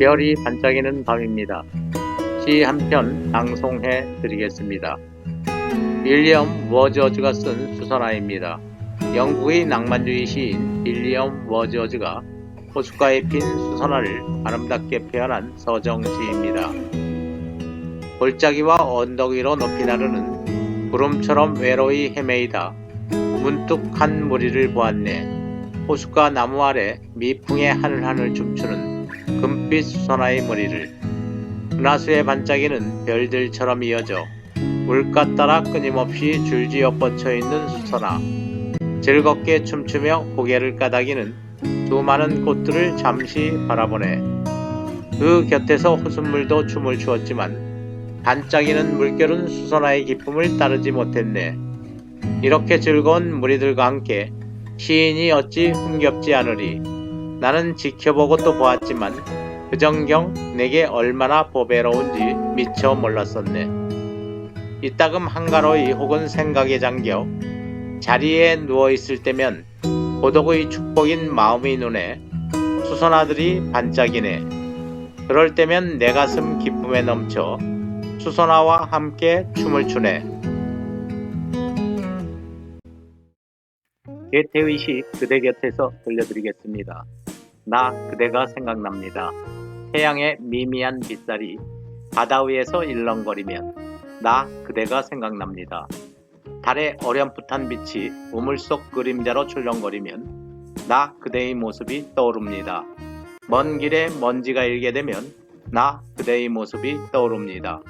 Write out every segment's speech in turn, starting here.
별이 반짝이는 밤입니다. 시 한 편 방송해 드리겠습니다. 윌리엄 워저즈가 쓴 수선화입니다. 영국의 낭만주의 시인 윌리엄 워저즈가 호숫가에 핀 수선화를 아름답게 표현한 서정시입니다. 골짜기와 언덕 위로 높이 나르는 구름처럼 외로이 헤매이다 문득 한 무리를 보았네. 호숫가 나무 아래 미풍의 하늘하늘 춤추는 금빛 수선화의 머리를 은하수에 반짝이는 별들처럼 이어져 물가 따라 끊임없이 줄지어 뻗쳐 있는 수선화. 즐겁게 춤추며 고개를 까닥이는 수많은 꽃들을 잠시 바라보네. 그 곁에서 호숫물도 춤을 추었지만 반짝이는 물결은 수선화의 기쁨을 따르지 못했네. 이렇게 즐거운 무리들과 함께 시인이 어찌 흥겹지 않으리. 나는 지켜보고 또 보았지만 그 정경 내게 얼마나 보배로운지 미처 몰랐었네. 이따금 한가로이 혹은 생각에 잠겨 자리에 누워 있을 때면 고독의 축복인 마음의 눈에 수선화들이 반짝이네. 그럴 때면 내 가슴 기쁨에 넘쳐 수선화와 함께 춤을 추네. 개태의 시 그대 곁에서 들려드리겠습니다. 나 그대가 생각납니다. 태양의 미미한 빗살이 바다 위에서 일렁거리면 나 그대가 생각납니다. 달의 어렴풋한 빛이 우물 속 그림자로 출렁거리면 나 그대의 모습이 떠오릅니다. 먼 길에 먼지가 일게 되면 나 그대의 모습이 떠오릅니다.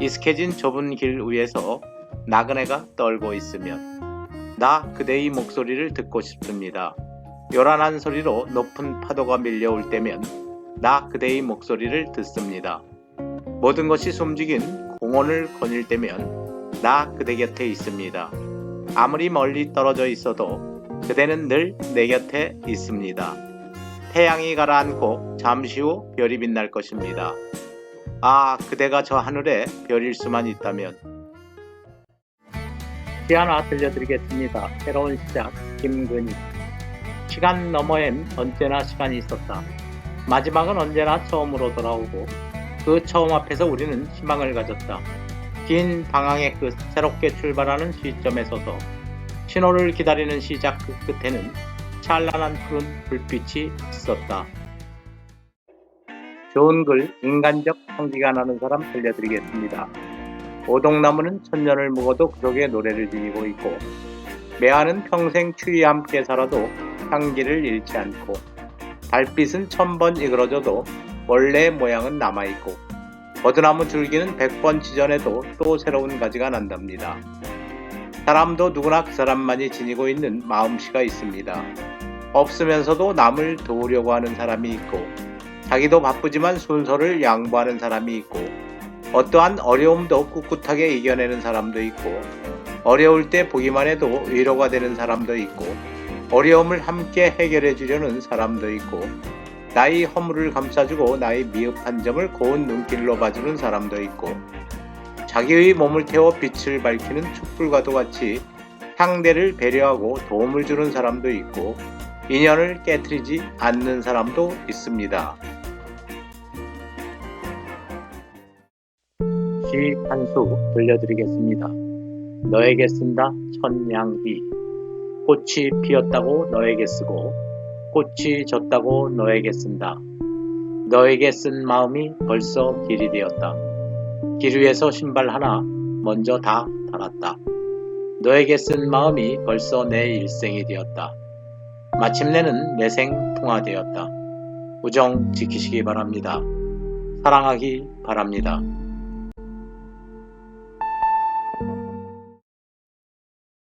익숙해진 좁은 길 위에서 나그네가 떨고 있으면 나 그대의 목소리를 듣고 싶습니다. 요란한 소리로 높은 파도가 밀려올 때면 나 그대의 목소리를 듣습니다. 모든 것이 숨죽인 공원을 거닐 때면 나 그대 곁에 있습니다. 아무리 멀리 떨어져 있어도 그대는 늘 내 곁에 있습니다. 태양이 가라앉고 잠시 후 별이 빛날 것입니다. 아, 그대가 저 하늘에 별일 수만 있다면. 시 하나 들려드리겠습니다. 새로운 시작, 김근희. 시간 너머엔 언제나 시간이 있었다. 마지막은 언제나 처음으로 돌아오고 그 처음 앞에서 우리는 희망을 가졌다. 긴 방황의 끝, 새롭게 출발하는 시점에 서서 신호를 기다리는 시작 그 끝에는 찬란한 푸른 불빛이 있었다. 좋은 글, 인간적 향기가 나는 사람 들려드리겠습니다. 오동나무는 천년을 묵어도 그 속에 노래를 지니고 있고 매화는 평생 추위와 함께 살아도 향기를 잃지 않고 달빛은 천번 이그러져도 원래의 모양은 남아있고 버드나무 줄기는 백번 지전해도 또 새로운 가지가 난답니다. 사람도 누구나 그 사람만이 지니고 있는 마음씨가 있습니다. 없으면서도 남을 도우려고 하는 사람이 있고 자기도 바쁘지만 순서를 양보하는 사람이 있고 어떠한 어려움도 꿋꿋하게 이겨내는 사람도 있고 어려울 때 보기만 해도 위로가 되는 사람도 있고 어려움을 함께 해결해 주려는 사람도 있고 나의 허물을 감싸주고 나의 미흡한 점을 고운 눈길로 봐주는 사람도 있고 자기의 몸을 태워 빛을 밝히는 촛불과도 같이 상대를 배려하고 도움을 주는 사람도 있고 인연을 깨뜨리지 않는 사람도 있습니다. 시 한 수 들려드리겠습니다. 너에게 쓴다 천냥이 꽃이 피었다고 너에게 쓰고 꽃이 졌다고 너에게 쓴다. 너에게 쓴 마음이 벌써 길이 되었다. 길 위에서 신발 하나 먼저 다 달았다. 너에게 쓴 마음이 벌써 내 일생이 되었다. 마침내는 내 생 통화되었다. 우정 지키시기 바랍니다. 사랑하기 바랍니다.